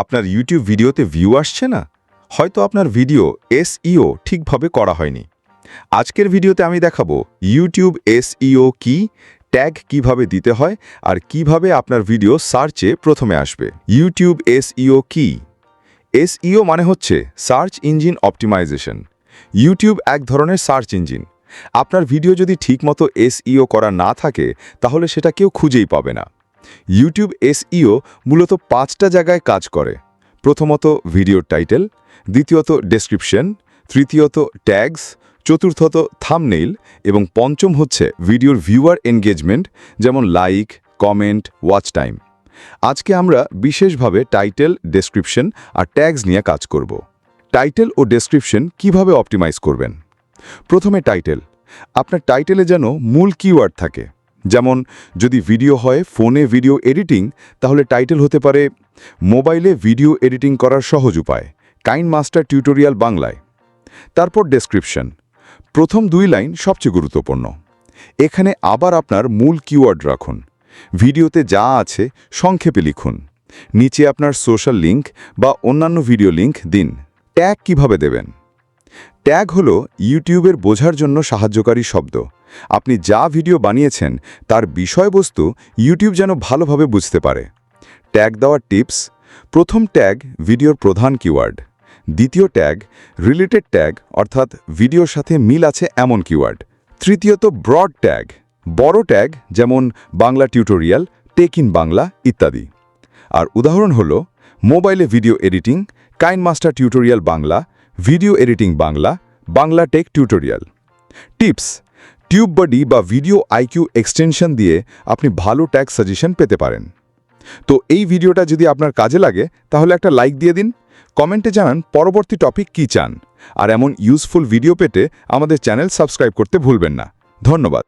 আপনার ইউটিউব ভিডিওতে ভিউ আসছে না? হয়তো আপনার ভিডিও এসইও ঠিকভাবে করা হয়নি। আজকের ভিডিওতে আমি দেখাবো ইউটিউব এসইও কি ট্যাগ কীভাবে দিতে হয়, আর কীভাবে আপনার ভিডিও সার্চে প্রথমে আসবে। ইউটিউব এসইও কি? এসইও মানে হচ্ছে সার্চ ইঞ্জিন অপটিমাইজেশন ইউটিউব এক ধরনের সার্চ ইঞ্জিন আপনার ভিডিও যদি ঠিকমতো এসইও করা না থাকে, তাহলে সেটা কেউ খুঁজেই পাবে না। ইউটিউব এসইও মূলত পাঁচটা জায়গায় কাজ করে। প্রথমত ভিডিওর টাইটেল দ্বিতীয়ত ডেসক্রিপশন তৃতীয়ত ট্যাগস চতুর্থত থামনেইল এবং পঞ্চম হচ্ছে ভিডিওর ভিউয়ার এনগেজমেন্ট যেমন লাইক কমেন্ট ওয়াচ টাইম আজকে আমরা বিশেষভাবে টাইটেল ডেসক্রিপশন আর ট্যাগস নিয়ে কাজ করব। টাইটেল ও ডেসক্রিপশন কীভাবে অপটিমাইজ করবেন? প্রথমে টাইটেল আপনার টাইটেলে যেন মূল কিওয়ার্ড থাকে। যেমন, যদি ভিডিও হয় ফোনে ভিডিও এডিটিং, তাহলে টাইটেল হতে পারে, মোবাইলে ভিডিও এডিটিং করার সহজ উপায়, কাইন মাস্টার টিউটোরিয়াল বাংলায়। তারপর ডেসক্রিপশন। প্রথম দুই লাইন সবচেয়ে গুরুত্বপূর্ণ। এখানে আবার আপনার মূল কিওয়ার্ড রাখুন। ভিডিওতে যা আছে সংক্ষেপে লিখুন। নিচে আপনার সোশ্যাল লিঙ্ক বা অন্যান্য ভিডিও লিঙ্ক দিন। ট্যাগ কীভাবে দেবেন? ট্যাগ হলো ইউটিউবের বোঝার জন্য সাহায্যকারী শব্দ। আপনি যা ভিডিও বানিয়েছেন, তার বিষয়বস্তু ইউটিউব যেন ভালোভাবে বুঝতে পারে। ট্যাগ দেওয়ার টিপস। প্রথম ট্যাগ, ভিডিওর প্রধান কিওয়ার্ড। দ্বিতীয় ট্যাগ, রিলেটেড ট্যাগ, অর্থাৎ ভিডিওর সাথে মিল আছে এমন কিওয়ার্ড। তৃতীয়ত, ব্রড ট্যাগ। বড় ট্যাগ, যেমন Bangla tutorial, tech in Bangla ইত্যাদি। আর উদাহরণ হল, মোবাইলে video editing, KineMaster tutorial Bangla, video editing Bangla Bangla tech tutorial. Tips TubeBuddy বা ভিডিও আইকিউ এক্সটেনশন দিয়ে আপনি ভালো ট্যাক্স সাজেশন পেতে পারেন। তো এই ভিডিওটা যদি আপনার কাজে লাগে, তাহলে একটা লাইক দিয়ে দিন। কমেন্টে জানান পরবর্তী টপিক কি চান। আর এমন ইউজফুল ভিডিও পেতে আমাদের চ্যানেল সাবস্ক্রাইব করতে ভুলবেন না। ধন্যবাদ।